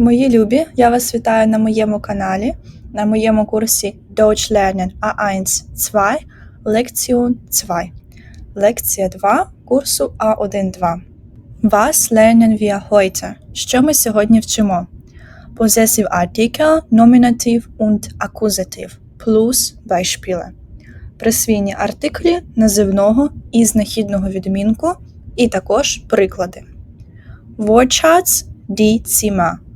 Мої любі, я вас вітаю на моєму каналі, на моєму курсі Deutsch lernen A1 2 Lektion 2. Лекція 2 курсу A1-2. Was lernen wir heute? Що ми сьогодні вчимо? Possessive Artikel, Nominativ und Akkusativ плюс Beispiele. Присвійні артиклі називного і знахідного відмінку і також приклади. Wortschatz die Zimmer.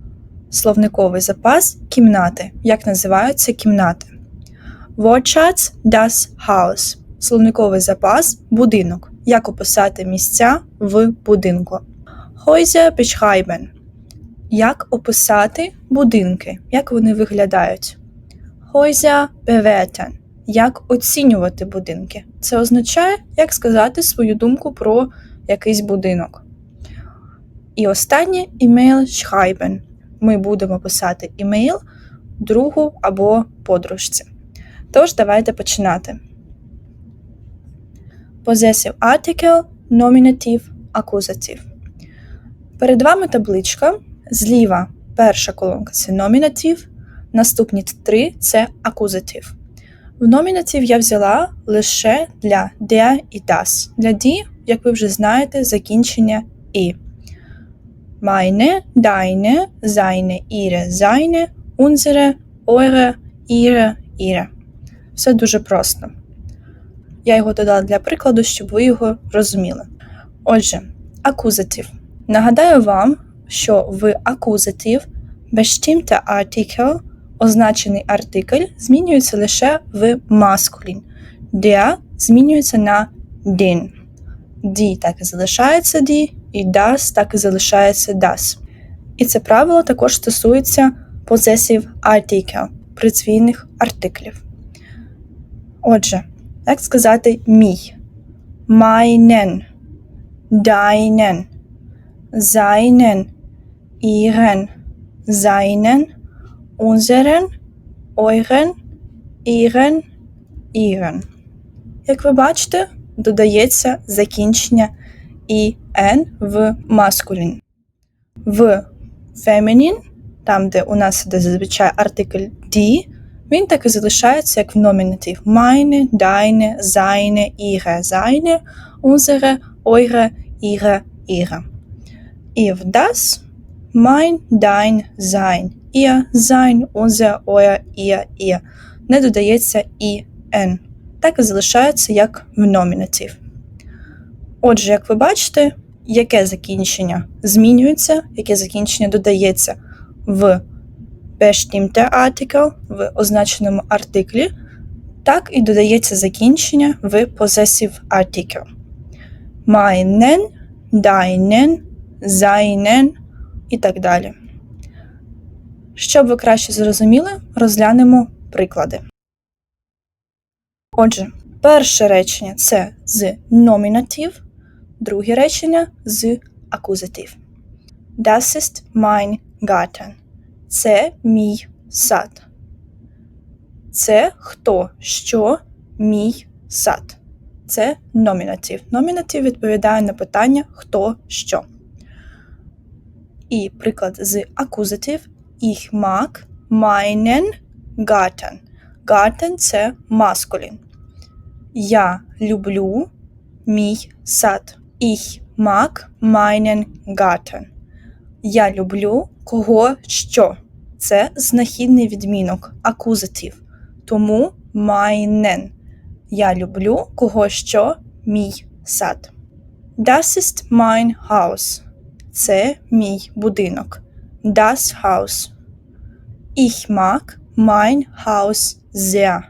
Словниковий запас кімнати. Як називаються кімнати? Wortschatz das Haus. Словниковий запас будинок. Як описати місця в будинку? Häuser beschreiben. Як описати будинки? Як вони виглядають? Häuser bewerten. Як оцінювати будинки? Це означає, як сказати свою думку про якийсь будинок. І останнє email schreiben. Ми будемо писати імейл другу або подружці. Тож, давайте починати. Possessive article, nominative, accusative. Перед вами табличка. Зліва перша колонка це номінатив, наступні три це акузатив. В номінатив я взяла лише для der і das. Для die, як ви вже знаєте, закінчення і. Meine, deine, seine, ihre, seine, unsere, eure, ihre, ihre. Все дуже просто. Я його додала для прикладу, щоб ви його розуміли. Отже, акузатив. Нагадаю вам, що в акузатив bestimmter Artikel, означений артикль, змінюється лише в маскулін. Der змінюється на den. Die так і залишається die, і das так і залишається das. І це правило також стосується possessive article, прицвійних артиклів. Отже, як сказати мій, meinen, deinen, seinen, ihren, seinen, unseren, euren, ihren, ihren. Як ви бачите, додається закінчення і «н» в маскулін. В feminine, там, де у нас іде зазвичай артикль «die», він так і залишається, як в номінатив. Meine, deine, seine, ihre, seine, unsere, eure, ihre, ihre. І в das mein, dein, sein, ihr, sein, unser, euer, ihr, ihr. Не додається і «н». Так і залишається, як в номінатив. Отже, як ви бачите, яке закінчення змінюється, яке закінчення додається в bestimmter Article, в означеному артиклі, так і додається закінчення в possessive article. Meinen, deinen, seinen і так далі. Щоб ви краще зрозуміли, розглянемо приклади. Отже, перше речення це з номінатив, друге речення з акузатив. Das ist mein Garten. Це мій сад. Це хто, що, мій сад. Це номінатив. Номінатив відповідає на питання хто що. І приклад з акузатив Ich mag meinen Garten. Garten – це маскулін. Я люблю мій сад. Ich mag meinen Garten. Я люблю кого що. Це знахідний відмінок, акузатив. Тому meinen. Я люблю кого що мій сад. Das ist mein Haus. Це мій будинок. Das Haus. Ich mag mein Haus sehr.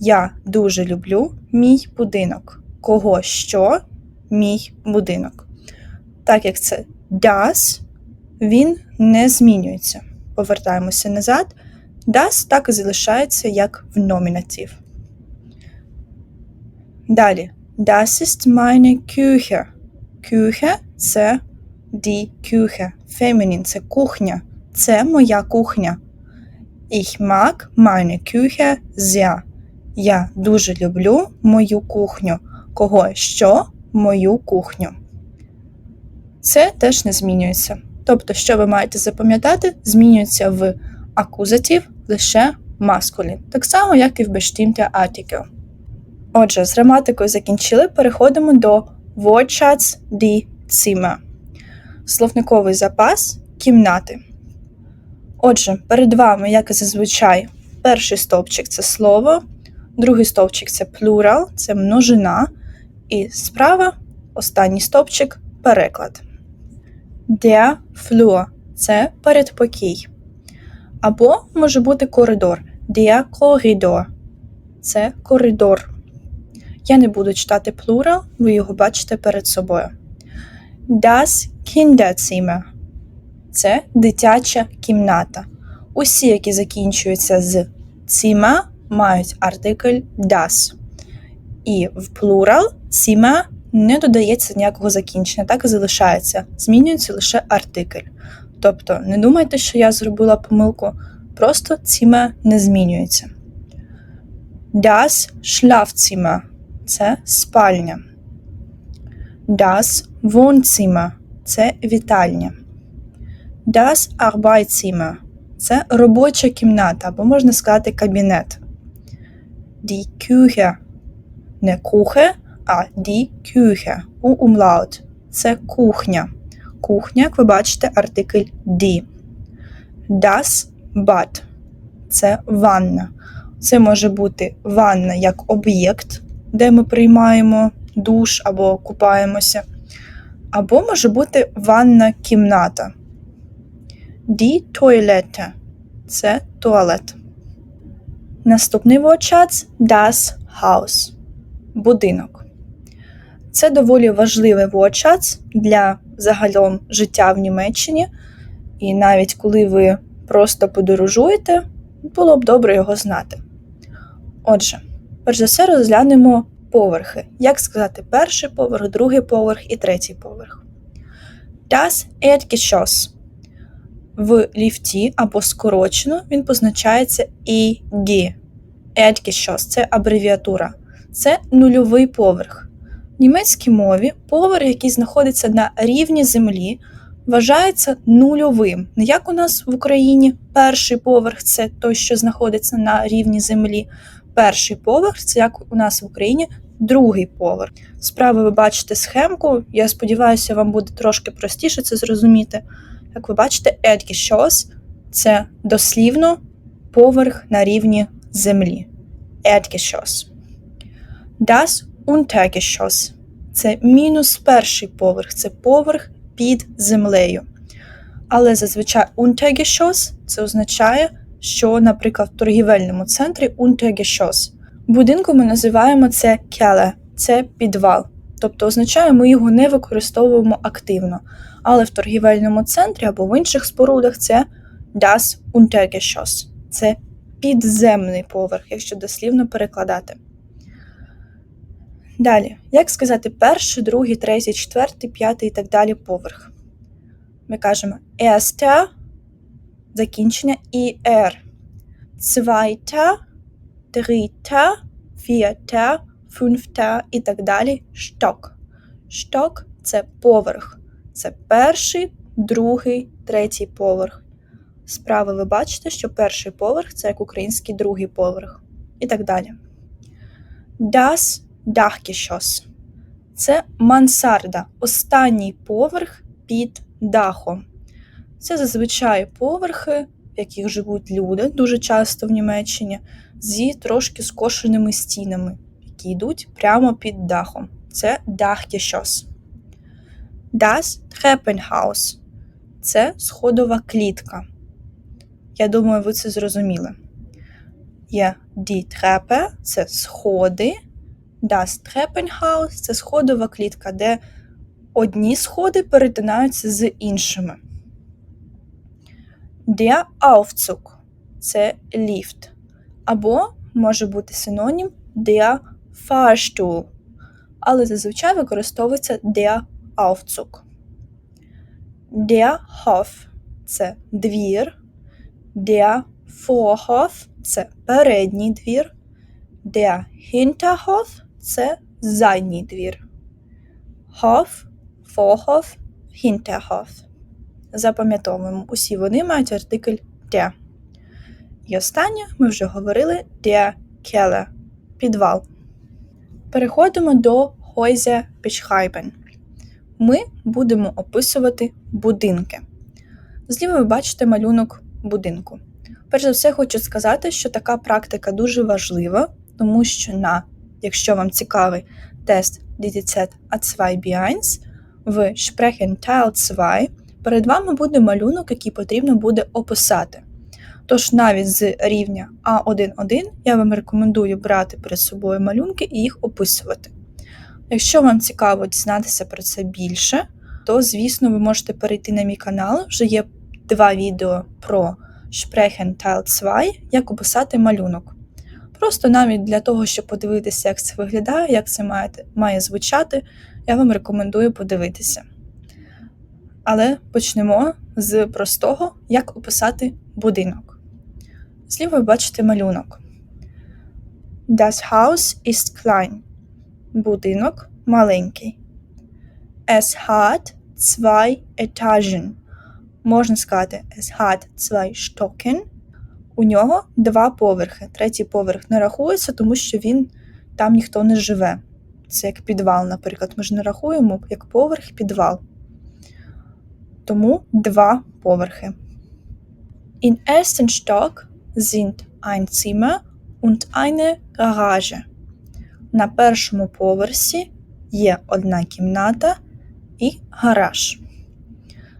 Я дуже люблю мій будинок. Кого що мій будинок. Так як це das, він не змінюється. Повертаємося назад. Das так і залишається як в номінатив. Далі. Das ist meine Küche. Küche – це die Küche. Feminine – це кухня. Це моя кухня. Ich mag meine Küche sehr. Я дуже люблю мою кухню. Кого що? Мою кухню. Це теж не змінюється. Тобто, що ви маєте запам'ятати, змінюється в акузатив лише маскулін, так само, як і в bestimmte Artikel. Отже, з граматикою закінчили, переходимо до Wortschatz die Zimmer. Словниковий запас кімнати. Отже, перед вами, як і зазвичай, перший стовпчик це слово, другий стовпчик це плюрал, це множина, і справа останній стовпчик переклад. Der Flur – це передпокій. Або може бути коридор. Der Korridor – це коридор. Я не буду читати плурал, ви його бачите перед собою. Das Kinderzimmer – це дитяча кімната. Усі, які закінчуються з Zimmer, мають артикль das. І в плурал Zimmer не додається ніякого закінчення, так і залишається. Змінюється лише артикль. Тобто, не думайте, що я зробила помилку, просто Zimmer не змінюється. Das Schlafzimmer – це спальня. Das Wohnzimmer – це вітальня. Das Arbeitszimmer – це робоча кімната, або можна сказати кабінет. Die Küche – не кухе, а die Küche у умлаут. Це кухня. Кухня, як ви бачите, артикль die. Das Bad – це ванна. Це може бути ванна як об'єкт, де ми приймаємо душ або купаємося. Або може бути ванна кімната. Die Toilette – це туалет. Наступний вочац das Haus – будинок. Це доволі важливий вочац для загалом життя в Німеччині. І навіть коли ви просто подорожуєте, було б добре його знати. Отже, перш за все розглянемо поверхи. Як сказати перший поверх, другий поверх і третій поверх. Das Erdgeschoss. В ліфті або скорочено він позначається EG. Erdgeschoss – це абревіатура. Це нульовий поверх. В німецькій мові поверх, який знаходиться на рівні землі, вважається нульовим. Не як у нас в Україні перший поверх це той, що знаходиться на рівні землі. Перший поверх це як у нас в Україні другий поверх. Справа ви бачите схемку. Я сподіваюся, вам буде трошки простіше це зрозуміти. Як ви бачите, Erdgeschoss – це дослівно поверх на рівні землі. Erdgeschoss. Das Untergeschoss – це мінус перший поверх, це поверх під землею. Але зазвичай Untergeschoss – це означає, що, наприклад, в торгівельному центрі Untergeschoss. Будинку ми називаємо це Keller – це підвал. Тобто означає, ми його не використовуємо активно. Але в торгівельному центрі або в інших спорудах це das Untergeschoss. Це підземний поверх, якщо дослівно перекладати. Далі, як сказати перший, другий, третій, четвертий, п'ятий і так далі поверх. Ми кажемо erster, закінчення і er. Zweiter, dritter, vierter, fünfter і так далі шток. Шток це поверх. Це перший, другий, третій поверх. Справа ви бачите, що перший поверх це як український другий поверх. І так далі. Das Dachgeschoss. Це мансарда, останній поверх під дахом. Це зазвичай поверхи, в яких живуть люди дуже часто в Німеччині, зі трошки скошеними стінами, які йдуть прямо під дахом. Це Dachgeschoss. Das Treppenhaus – це сходова клітка. Я думаю, ви це зрозуміли. Є die Treppe – це сходи. Das Treppenhaus – це сходова клітка, де одні сходи перетинаються з іншими. Der Aufzug – це ліфт. Або може бути синонім der Fahrstuhl. Але зазвичай використовується der Aufzug. Der Hof – це двір. Der Vorhof – це передній двір. Der Hinterhof – це задній двір. Hof, Vorhof, Hinterhof. запам'ятовуємо. Усі вони мають артикль der. І останнє ми вже говорили der Keller – підвал. Переходимо до Häuser beschreiben. Ми будемо описувати будинки. Зліва ви бачите малюнок будинку. Перш за все, хочу сказати, що така практика дуже важлива, тому що на, якщо вам цікавий тест DTZ A2 B1 в Sprechen Teil 2, перед вами буде малюнок, який потрібно буде описати. Тож навіть з рівня А1.1 я вам рекомендую брати перед собою малюнки і їх описувати. Якщо вам цікаво дізнатися про це більше, то, звісно, ви можете перейти на мій канал, вже є два відео про Sprechen Teil 2, як описати малюнок. Просто навіть для того, щоб подивитися, як це виглядає, як це має, має звучати, я вам рекомендую подивитися. Але почнемо з простого, як описати будинок. Зліва ви бачите малюнок. Das Haus ist klein. Будинок маленький. Es hat zwei Etagen. Можна сказати, es hat zwei Stocken. У нього два поверхи. Третій поверх не рахується, тому що він там ніхто не живе. Це як підвал, наприклад. Ми ж не рахуємо як поверх підвал. Тому два поверхи. In ersten Stock sind ein Zimmer und eine Garage. На першому поверсі є одна кімната і гараж.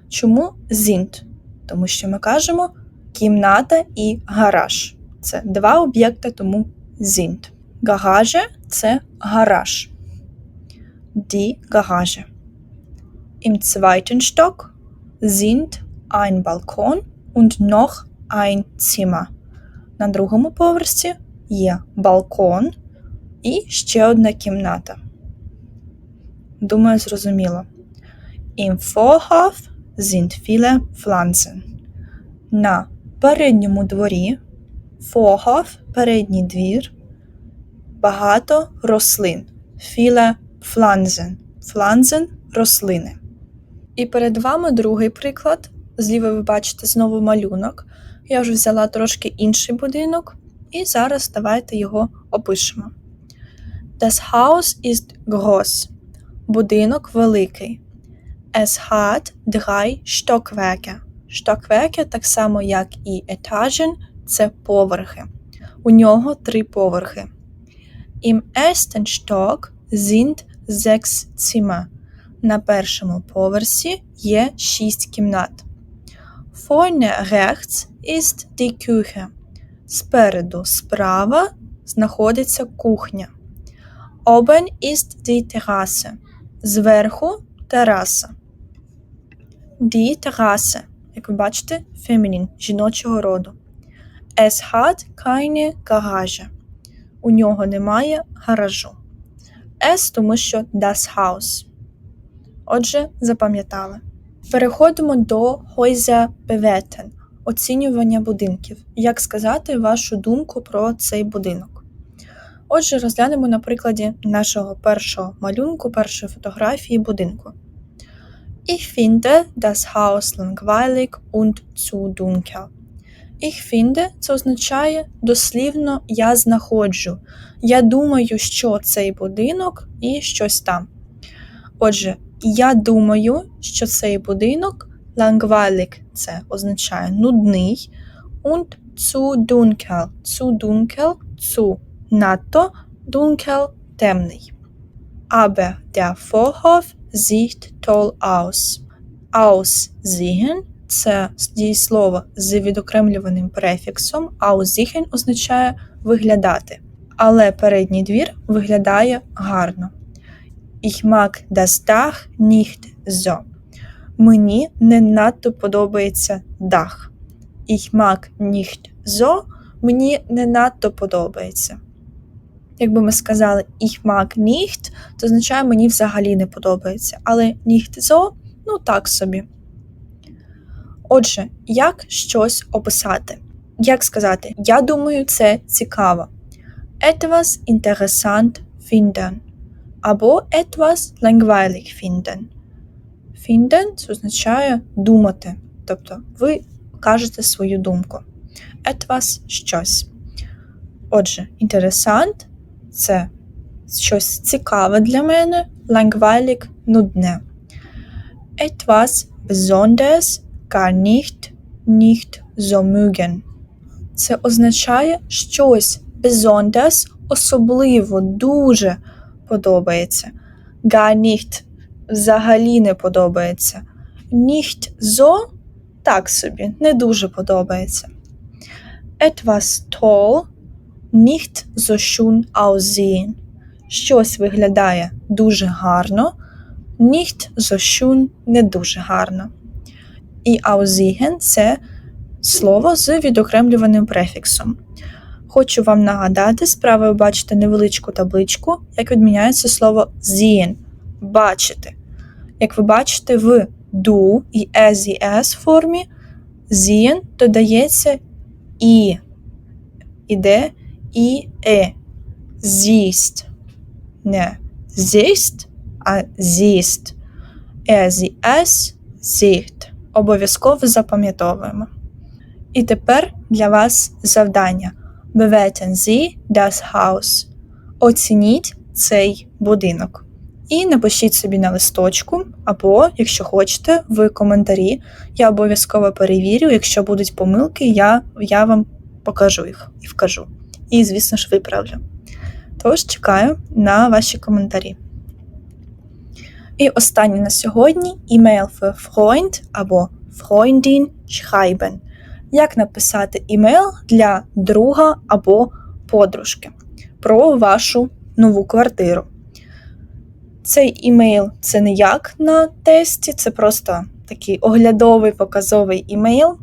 Чому sind? Тому що ми кажемо кімната і гараж. Це два об'єкти, тому sind. Гараже це гараж. Die Garage. Im zweiten Stock sind ein Balkon und noch ein Zimmer. На другому поверсі є балкон і ще одна кімната. Думаю, зрозуміло. Im Vorhof sind viele Pflanzen. На передньому дворі Vorhof – передній двір, багато рослин. Viele Pflanzen. Pflanzen – рослини. І перед вами другий приклад. Зліва ви бачите знову малюнок. Я вже взяла трошки інший будинок, і зараз давайте його опишемо. Das Haus ist groß. Будинок великий. Es hat drei Stockwerke. Stockwerke так само, як і Etagen – це поверхи. У нього три поверхи. Im ersten Stock sind sechs Zimmer. На першому поверсі є шість кімнат. Vorne rechts ist die Küche. Спереду справа знаходиться кухня. Oben ist die Terrasse. Зверху тераса. Die Terrasse, як ви бачите, фемінін жіночого роду. Es hat keine Garage. У нього немає гаражу. Es, тому що das Haus. Отже, запам'ятали. Переходимо до Häuser bewerten – оцінювання будинків. Як сказати вашу думку про цей будинок? Отже, розглянемо на прикладі нашого першого малюнку, першої фотографії будинку. Ich finde das Haus langweilig und zu dunkel. Ich finde – це означає дослівно я знаходжу. Я думаю, що цей будинок і щось там. Отже, я думаю, що цей будинок langweilig – це означає нудний. Und zu dunkel. Zu dunkel – zu надто, dunkel – темний. Aber der Vorhof sieht toll aus. Aussehen – це дієслово з відокремлюваним префіксом, aussehen означає виглядати. Але передній двір виглядає гарно. Ich mag das Dach nicht so. Мені не надто подобається дах. Ich mag nicht so. Мені не надто подобається. Якби ми сказали ich mag nicht, то означає мені взагалі не подобається. Але nicht so, ну так собі. Отже, як щось описати? Як сказати, я думаю, це цікаво. Etwas interessant finden. Або etwas langweilig finden. Finden – це означає думати, тобто ви кажете свою думку. Etwas – щось. Отже, інтересант це щось цікаве для мене, langweilig – нудне. Etwas besonders gar nicht, nicht so mögen. Це означає щось besonders особливо, дуже подобається. Gar nicht взагалі не подобається. Nicht so так собі, не дуже подобається. Etwas toll, nicht so schön aussehen. Щось виглядає дуже гарно, nicht so schön не дуже гарно. І aussehen – це слово з відокремлюваним префіксом. Хочу вам нагадати, справа ви бачите невеличку табличку, як відміняється слово sehen – бачити. Як ви бачите, в do і as і s формі sehen додається і. Іде і е. Siehst. Не siehst, а siehst. Es і es sieht. Обов'язково запам'ятовуємо. І тепер для вас завдання. Bewerten Sie das Haus. Оцініть цей будинок. І напишіть собі на листочку, або, якщо хочете, в коментарі. Я обов'язково перевірю. Якщо будуть помилки, я, я вам покажу їх і вкажу. І, звісно ж, виправлю. Тож чекаю на ваші коментарі. І останнє на сьогодні email für Freund або Freundin schreiben. Як написати імейл для друга або подружки про вашу нову квартиру. Цей імейл це не як на тесті, це просто такий оглядовий показовий імейл.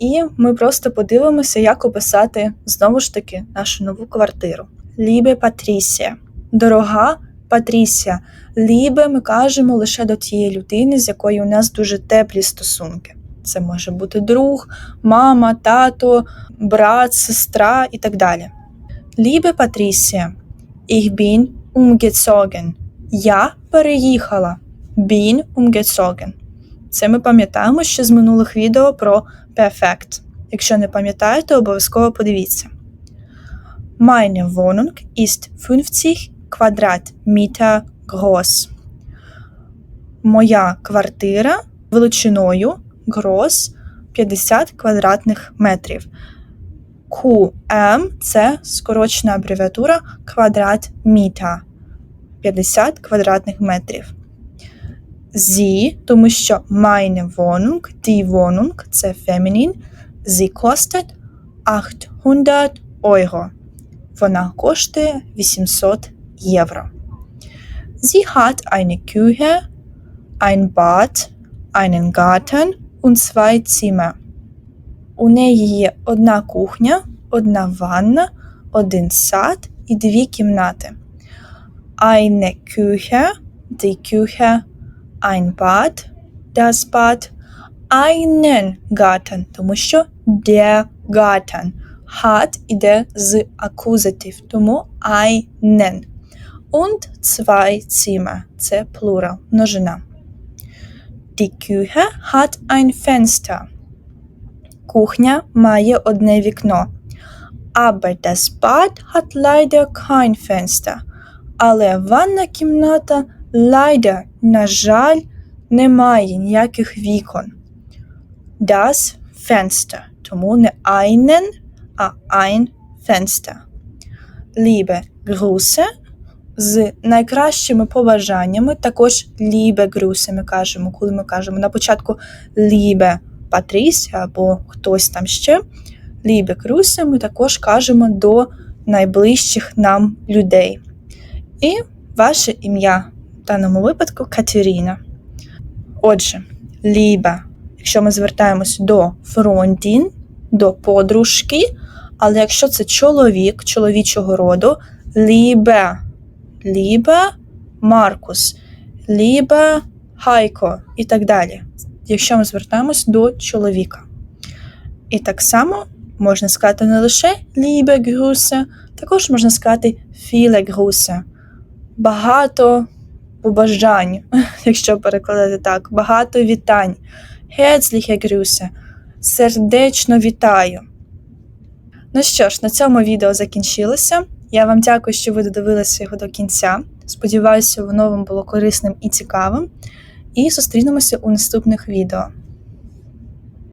І ми просто подивимося, як описати знову ж таки нашу нову квартиру. Лібе Патрісія. Дорога Патрісія. Лібе ми кажемо лише до тієї людини, з якою у нас дуже теплі стосунки. Це може бути друг, мама, тато, брат, сестра і так далі. Лібе Патрісія. Ich bin umgezogen. Я переїхала. Bin umgezogen. Це ми пам'ятаємо ще з минулих відео про Perfect. Якщо не пам'ятаєте, обов'язково подивіться. Meine Wohnung ist 50 Quadratmeter groß. Моя квартира величиною gross 50 квадратних метрів. QM – це скорочена абревіатура квадрат міта 50 квадратних метрів. Sie, тому що meine Wohnung, die Wohnung – це фемінін, sie kostet 800 Euro. Вона коштує 800 євро. Sie hat eine Küche, ein Bad, einen Garten und zwei Zimmer. У неї є одна кухня, одна ванна, один сад і дві кімнати. Eine Küche, die Küche, ein Bad, das Bad, einen Garten, тому що der Garten. Hat іде з акузатив, тому einen. Und zwei Zimmer – це плурал, множина. Die Küche hat ein Fenster. Кухня має одне вікно. Aber das Bad hat leider kein Fenster. Але ванна кімната leider, на жаль, не має ніяких вікон. Das Fenster. Тому не einen, а ein Fenster. Liebe Grüße з найкращими побажаннями, також Liebe Grüße ми кажемо, коли ми кажемо на початку Liebe Патрісія або хтось там ще. Liebe Grüße ми також кажемо до найближчих нам людей. І ваше ім'я даному випадку Катерина. Отже, Liebe, якщо ми звертаємось до Freundin, до подружки, але якщо це чоловік чоловічого роду, Liebe, Liebe Маркус, Liebe Хайко і так далі. Якщо ми звертаємось до чоловіка. І так само можна сказати не лише Liebe Grüße, також можна сказати Viele Grüße. Багато побажань, якщо перекладати так, багато вітань. Herzliche Grüße. Сердечно вітаю. Ну що ж, на цьому відео закінчилося. Я вам дякую, що ви додивилися його до кінця. Сподіваюся, воно вам було корисним і цікавим. І зустрінемося у наступних відео.